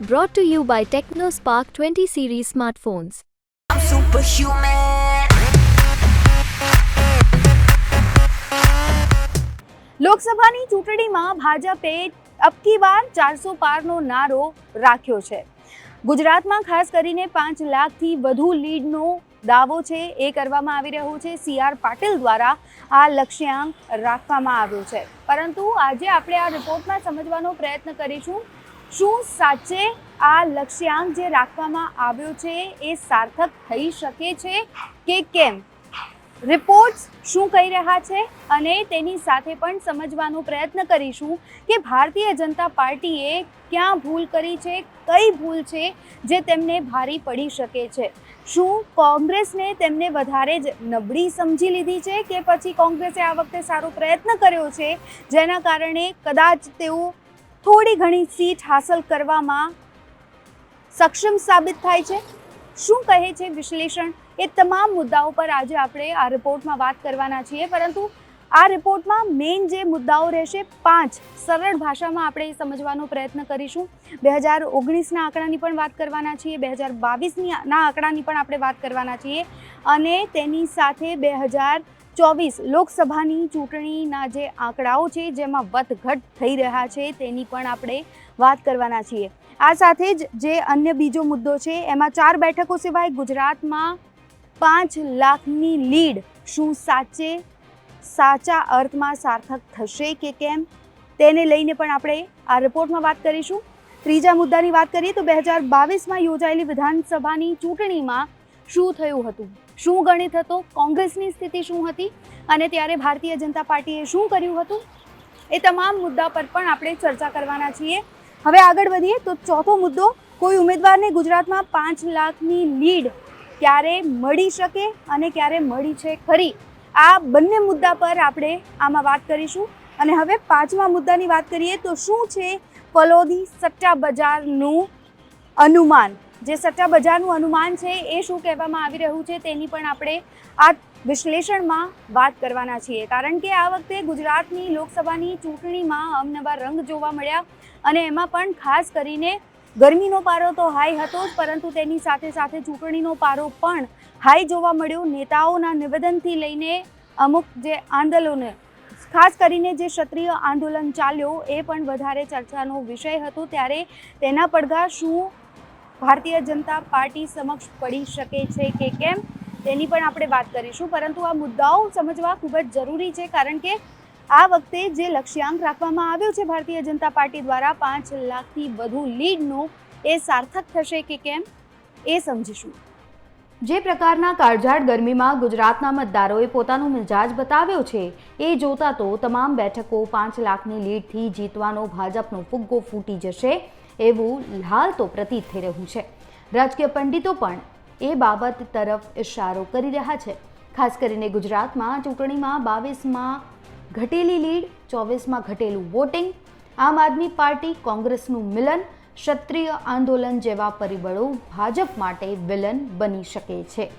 Brought to you by TechnoSpark 20 series smartphones. I'm superhuman. લોકસભાની ચૂંટણીમાં ભાજપે અબકી વાર ચારસો પારનો નારો રાખ્યો છે ગુજરાતમાં ખાસ કરીને પાંચ લાખથી વધુ લીડનો દાવો છે એ કરવામાં આવી રહ્યો છે સી આર પાટીલ દ્વારા આ લક્ષ્યાંક રાખવામાં આવ્યો છે પરંતુ આજે આપણે આ રિપોર્ટમાં સમજવાનો પ્રયત્ન કરીશું શું સાચે આ લક્ષ્યાંક જે રાખવામાં આવ્યો છે એ સાર્થક થઈ શકે છે કે કેમ? રિપોર્ટ્સ શું કહી રહ્યા છે અને તેની સાથે પણ સમજવાનો પ્રયત્ન કરીશું કે ભારતીય જનતા પાર્ટીએ ક્યાં ભૂલ કરી છે, કઈ ભૂલ છે જે તેમને ભારી પડી શકે છે? શું કોંગ્રેસને તેમને વધારે જ નબળી સમજી લીધી છે કે પછી કોંગ્રેસે આ વખતે સારો પ્રયત્ન કર્યો છે? જેના કારણે કદાચ તેઓ થોડી ઘણી સીટ હાંસલ કરવામાં સક્ષમ સાબિત થાય છે. શું કહે છે વિશ્લેષણ? એ તમામ મુદ્દાઓ પર આજે આપણે આ રિપોર્ટમાં વાત કરવાના છીએ. પરંતુ આ રિપોર્ટમાં મેઇન જે મુદ્દાઓ રહેશે, પાંચ સરળ ભાષામાં આપણે સમજવાનો પ્રયત્ન કરીશું. બે હજાર ઓગણીસના આંકડાની પણ વાત કરવાના છીએ. બે હજાર બાવીસની ના આંકડાની પણ આપણે વાત કરવાના છીએ. અને તેની સાથે બે હજાર ચોવીસ લોકસભાની ચૂંટણીના જે આંકડાઓ છે, જેમાં વધઘટ થઈ રહ્યા છે, તેની પણ આપણે વાત કરવાના છીએ. આ સાથે જ જે અન્ય બીજો મુદ્દો છે, એમાં ચાર બેઠકો સિવાય ગુજરાતમાં પાંચ લાખની લીડ. શું સાચે, સાચા અર્થમાં સાર્થક થશે કે કેમ? તેને લઈને પણ આપણે આ રિપોર્ટમાં વાત કરીશું. ત્રીજા મુદ્દાની વાત કરીએ તો બે હજાર બાવીસમાં યોજાયેલી વિધાનસભાની ચૂંટણીમાં શું થયું હતું? શું ગણિત હતો? કોંગ્રેસની સ્થિતિ શું હતી? અને ત્યારે ભારતીય જનતા પાર્ટીએ શું કર્યું હતું? એ તમામ મુદ્દા પર પણ આપણે ચર્ચા કરવાના છીએ. હવે આગળ વધીએ તો ચોથો મુદ્દો, કોઈ ઉમેદવારને ગુજરાતમાં પાંચ લાખની લીડ ક્યારે મળી શકે અને ક્યારે મળી છે ખરી? આ બંને મુદ્દા પર આપણે આમાં વાત કરીશું. અને હવે પાંચમા મુદ્દાની વાત કરીએ તો શું છે પલોદી સટ્ટા બજારનું અનુમાન? જે સટ્ટા બજારનું અનુમાન છે એ શું કહેવામાં આવી રહ્યું છે તેની પણ આપણે આ વિશ્લેષણમાં વાત કરવાના છીએ. કારણ કે આ વખતે ગુજરાતની લોકસભાની ચૂંટણીમાં અમનવા રંગ જોવા મળ્યા અને એમાં પણ ખાસ કરીને ગરમીનો પારો તો હાઈ હતો જ, પરંતુ તેની સાથે સાથે ચૂંટણીનો પારો પણ હાઈ જોવા મળ્યો. નેતાઓના નિવેદનથી લઈને અમુક જે આંદોલનો ખાસ કરીને જે ક્ષત્રિય આંદોલન ચાલ્યો, એ પણ વધારે ચર્ચાનો વિષય હતો. ત્યારે તેના પડઘા શું ભારતીય જનતા પાર્ટી સમક્ષ પડી શકે છે કે કેમ, તેની પણ આપણે વાત કરીશું. પરંતુ આ મુદ્દાઓ સમજવા ખૂબ જ જરૂરી છે, કારણ કે આ વખતે જે લક્ષ્યાંક રાખવામાં આવ્યો છે ભારતીય જનતા પાર્ટી દ્વારા, પાંચ લાખથી વધુ લીડનો એ સાર્થક થશે કે કેમ, એ સમજીશું. જે પ્રકારના કાળઝાળ ગરમીમાં ગુજરાતના મતદારોએ પોતાનો મિજાજ બતાવ્યો છે, એ જોતા તો તમામ બેઠકો પાંચ લાખની લીડથી જીતવાનો ભાજપનો ફુગ્ગો ફૂટી જશે. એવું હાલ તો પ્રતીત થઈ રહ્યું છે. રાજકીય પંડિતો પણ એ બાબત તરફ ઇશારો કરી રહ્યા છે. ખાસ કરીને ગુજરાતમાં ચૂંટણીમાં બાવીસમાં ઘટેલી લીડ, ચોવીસમાં ઘટેલું વોટિંગ, આમ આદમી પાર્ટી કોંગ્રેસનું મિલન, ક્ષત્રિય આંદોલન જેવા પરિબળો ભાજપ માટે વિલન બની શકે છે.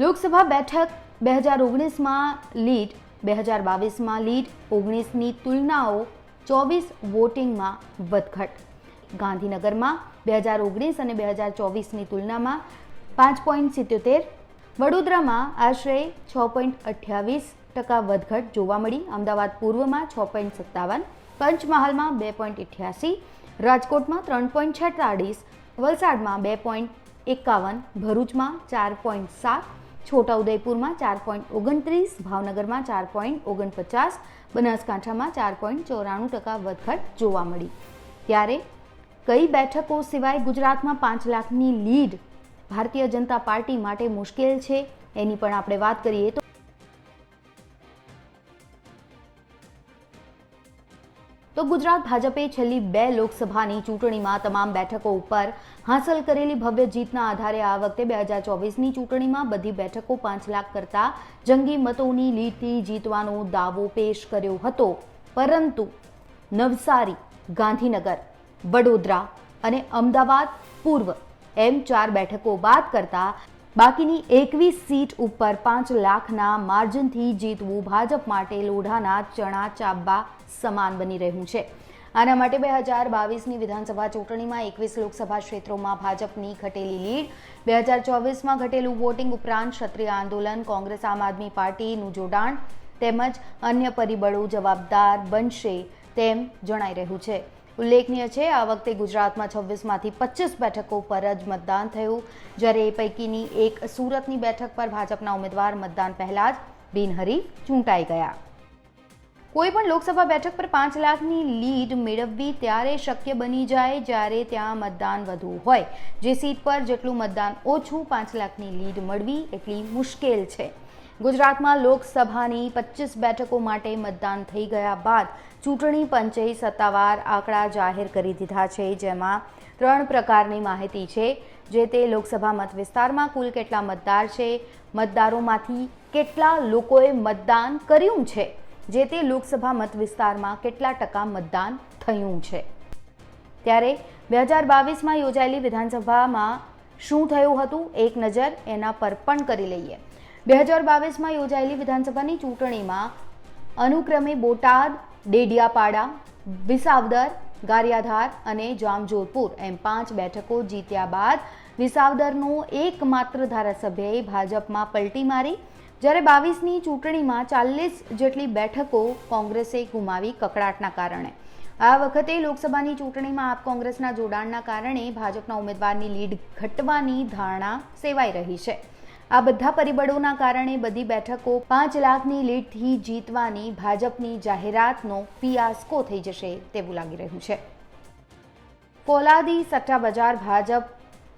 લોકસભા બેઠક બે હજાર ઓગણીસમાં લીડ, બે હજાર બાવીસમાં લીડ, ઓગણીસની તુલનાઓ ચોવીસ વોટિંગમાં વધઘટ ગાંધીનગરમાં બે હજાર ઓગણીસ અને બે હજાર ચોવીસની તુલનામાં પાંચ પોઈન્ટ સિત્યોતેર, વડોદરામાં આશરે છ પોઈન્ટ અઠ્યાવીસ ટકા વધઘટ જોવા મળી. અમદાવાદ પૂર્વમાં છ પોઈન્ટ સત્તાવન, પંચમહાલમાં બે પોઈન્ટ અઠ્યાસી રાજકોટમાં ત્રણ પોઈન્ટ છેતાળીસ, વલસાડમાં બે પોઈન્ટ એકાવન, ભરૂચમાં ચાર પોઈન્ટ સાત, છોટાઉદેપુરમાં ચાર પોઈન્ટ ઓગણત્રીસ, ભાવનગરમાં ચાર પોઈન્ટ ઓગણપચાસ, બનાસકાંઠામાં ચાર પોઈન્ટ ચોરાણું ટકા વધઘટ જોવા મળી. ત્યારે કઈ બેઠકો સિવાય ગુજરાતમાં પાંચ લાખની લીડ ભારતીય જનતા પાર્ટી માટે મુશ્કેલ છે? એની પણ આપણે વાત કરીએ તો તો ગુજરાત ભાજપે છેલ્લી બે લોકસભાની ચૂંટણીમાં તમામ બેઠકો ઉપર હાંસલ કરેલી ભવ્ય જીતના આધારે આ વખતે બે હજાર ચોવીસની ચૂંટણીમાં બધી બેઠકો પાંચ લાખ કરતા જંગી મતોની લીડથી જીતવાનો દાવો પેશ કર્યો હતો. પરંતુ નવસારી, ગાંધીનગર વડોદરા અને અમદાવાદ પૂર્વ. એમ ચાર બેઠકો બાદ કરતા બાકીની એકવીસ સીટ ઉપર પાંચ લાખના માર્જિનથી જીતવું ભાજપ માટે લોઢાના ચણા ચાબા સમાન બની રહ્યું છે. આના માટે બે હજાર બાવીસની વિધાનસભા ચૂંટણીમાં એકવીસ લોકસભા ક્ષેત્રોમાં ભાજપની ઘટેલી લીડ. બે હજાર ચોવીસમાં ઘટેલું વોટિંગ ઉપરાંત ક્ષત્રિય આંદોલન, કોંગ્રેસ, આમ આદમી પાર્ટીનું જોડાણ તેમજ અન્ય પરિબળો જવાબદાર બનશે તેમ જણાઈ રહ્યું છે. ઉલ્લેખનીય છે, આ વખતે ગુજરાતમાં છવ્વીસમાંથી પચીસ બેઠકો પર જ મતદાન થયું. જ્યારે એ પૈકીની એક સુરતની બેઠક પર ભાજપના ઉમેદવાર મતદાન પહેલા જ બિનહરીફ ચૂંટાઈ ગયા. કોઈ પણ લોકસભા બેઠક પર પાંચ લાખની લીડ મેળવવી ત્યારે શક્ય બની જાય જ્યારે ત્યાં મતદાન વધુ હોય. જે સીટ પર જેટલું મતદાન ઓછું પાંચ લાખની લીડ મળવી એટલી મુશ્કેલ છે. ગુજરાતમાં લોકસભાની પચીસ બેઠકો માટે મતદાન થઈ ગયા બાદ ચૂંટણી પંચે સત્તાવાર આંકડા જાહેર કરી દીધા છે, જેમાં ત્રણ પ્રકારની માહિતી છે, જે તે લોકસભા મત વિસ્તારમાં કુલ કેટલા મતદાર છે, મતદારોમાંથી કેટલા લોકોએ મતદાન કર્યું છે, જે તે લોકસભા મત વિસ્તારમાં કેટલા ટકા મતદાન થયું છે. ત્યારે બે હજાર બાવીસમાં યોજાયેલી વિધાનસભામાં શું થયું હતું, એક નજર એના પર પણ કરી લઈએ. બે હજાર બાવીસમાં યોજાયેલી વિધાનસભાની ચૂંટણીમાં અનુક્રમે બોટાદ, ડેડિયાપાડા, વિસાવદર, ગારિયાધાર અને જામજોધપુર એમ પાંચ બેઠકો જીત્યા બાદ વિસાવદરનો એકમાત્ર ધારાસભ્યએ ભાજપમાં પલટી મારી. જ્યારે બાવીસની ચૂંટણીમાં ચાલીસ જેટલી બેઠકો કોંગ્રેસે ગુમાવી કકડાટના કારણે. આ વખતે લોકસભાની ચૂંટણીમાં આપ કોંગ્રેસના જોડાણના કારણે ભાજપના ઉમેદવારની લીડ ઘટવાની ધારણા સેવાઈ રહી છે. આ બધા પરિબળોના કારણે બધી બેઠકો પાંચ લાખની લીડથી જીતવાની ભાજપની જાહેરાતનો પિયાસ્કો થઈ જશે તેવું લાગી રહ્યું છે. ફોલાદી સટ્ટા બજાર ભાજપ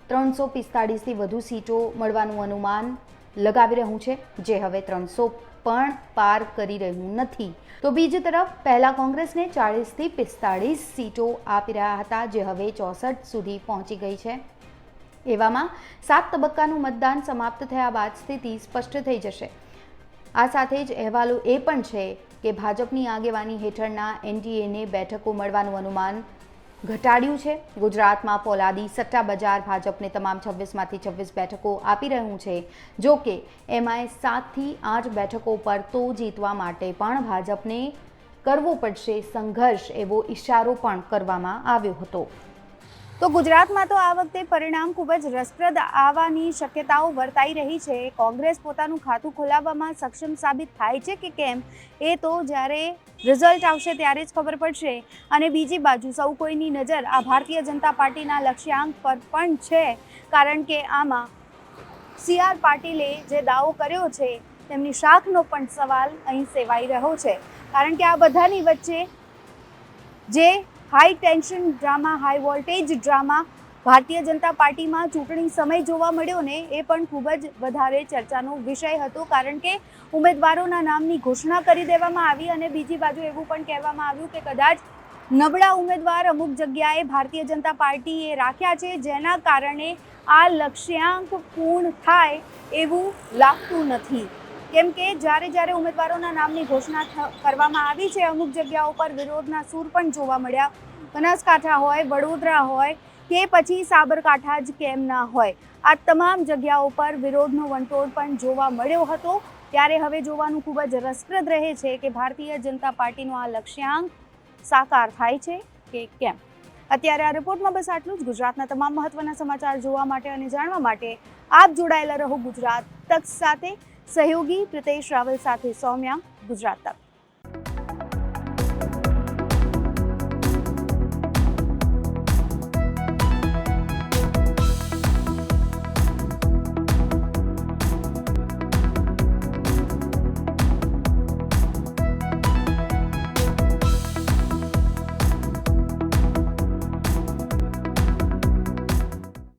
ત્રણસો પિસ્તાળીસથી વધુ સીટો મળવાનું અનુમાન લગાવી રહ્યું છે. જે હવે ત્રણસો પણ પાર કરી રહ્યું નથી. તો બીજી તરફ પહેલા કોંગ્રેસને ચાળીસથી પિસ્તાળીસ સીટો આપી રહ્યા હતા, જે હવે ચોસઠ સુધી પહોંચી ગઈ છે. એવામાં સાત તબક્કાનું મતદાન સમાપ્ત થયા બાદ સ્થિતિ સ્પષ્ટ થઈ જશે. આ સાથે જ અહેવાલો એ પણ છે કે ભાજપની આગેવાની હેઠળના એનડીએને બેઠકો મળવાનું અનુમાન ઘટાડ્યું છે. ગુજરાતમાં પોલાદી સટ્ટા બજાર ભાજપને તમામ છવ્વીસમાંથી છવ્વીસ બેઠકો આપી રહ્યું છે. જો કે એમાંય સાતથી આઠ બેઠકો પર તો જીતવા માટે પણ ભાજપને કરવો પડશે સંઘર્ષ એવો ઇશારો પણ કરવામાં આવ્યો હતો. તો ગુજરાતમાં તો આ વખતે પરિણામ ખૂબ જ રસપ્રદ આવવાની શક્યતાઓ વર્તાઈ રહી છે. કોંગ્રેસ પોતાનું ખાતું ખોલાવવામાં સક્ષમ સાબિત થાય છે કે કેમ? એ તો જ્યારે રિઝલ્ટ આવશે ત્યારે જ ખબર પડશે. અને બીજી બાજુ સૌ કોઈની નજર આ ભારતીય જનતા પાર્ટીના લક્ષ્યાંક પર પણ છે. કારણ કે આમાં સી આર પાટીલે જે દાવો કર્યો છે, તેમની શાખનો પણ સવાલ અહીં સેવાઈ રહ્યો છે. કારણ કે આ બધાની વચ્ચે જે high tension drama, high voltage drama. Bharatiya Janata પાર્ટીમાં ચૂંટણી સમય જોવા મળ્યો ને એ પણ ખૂબ જ વધારે ચર્ચાનો વિષય હતો, કારણ કે ઉમેદવારોના નામની ઘોષણા કરી દેવામાં આવી અને બીજી બાજુ એવું પણ કહેવામાં આવ્યું કે કદાચ નબળા ઉમેદવાર અમુક જગ્યાએ ભારતીય જનતા પાર્ટીએ રાખ્યા છે, જેના કારણે આ લક્ષ્યાંક પૂર્ણ થાય એવું લાગતું નથી. કેમ કે જ્યારે જ્યારે ઉમેદવારોના નામની ઘોષણા કરવામાં આવી છે, અમુક જગ્યાઓ પર વિરોધના સૂર પણ જોવા મળ્યા. બનાસકાંઠા હોય, વડોદરા હોય, કે પછી સાબરકાંઠા જ કેમ ના હોય. આ તમામ જગ્યાઓ પર વિરોધનો વંટોળ પણ જોવા મળ્યો હતો. ત્યારે હવે જોવાનું ખૂબ જ રસપ્રદ રહે છે કે ભારતીય જનતા પાર્ટીનો આ લક્ષ્યાંક સાકાર થાય છે કે કેમ? અત્યારે આ રિપોર્ટમાં બસ આટલું જ. ગુજરાતના તમામ મહત્વના સમાચાર જોવા માટે અને જાણવા માટે આપ જોડાયેલા રહો ગુજરાત તક સાથે. સહયોગી પ્રિતેશ રાવલ સાથે સૌમ્યા ગુજરાત તક.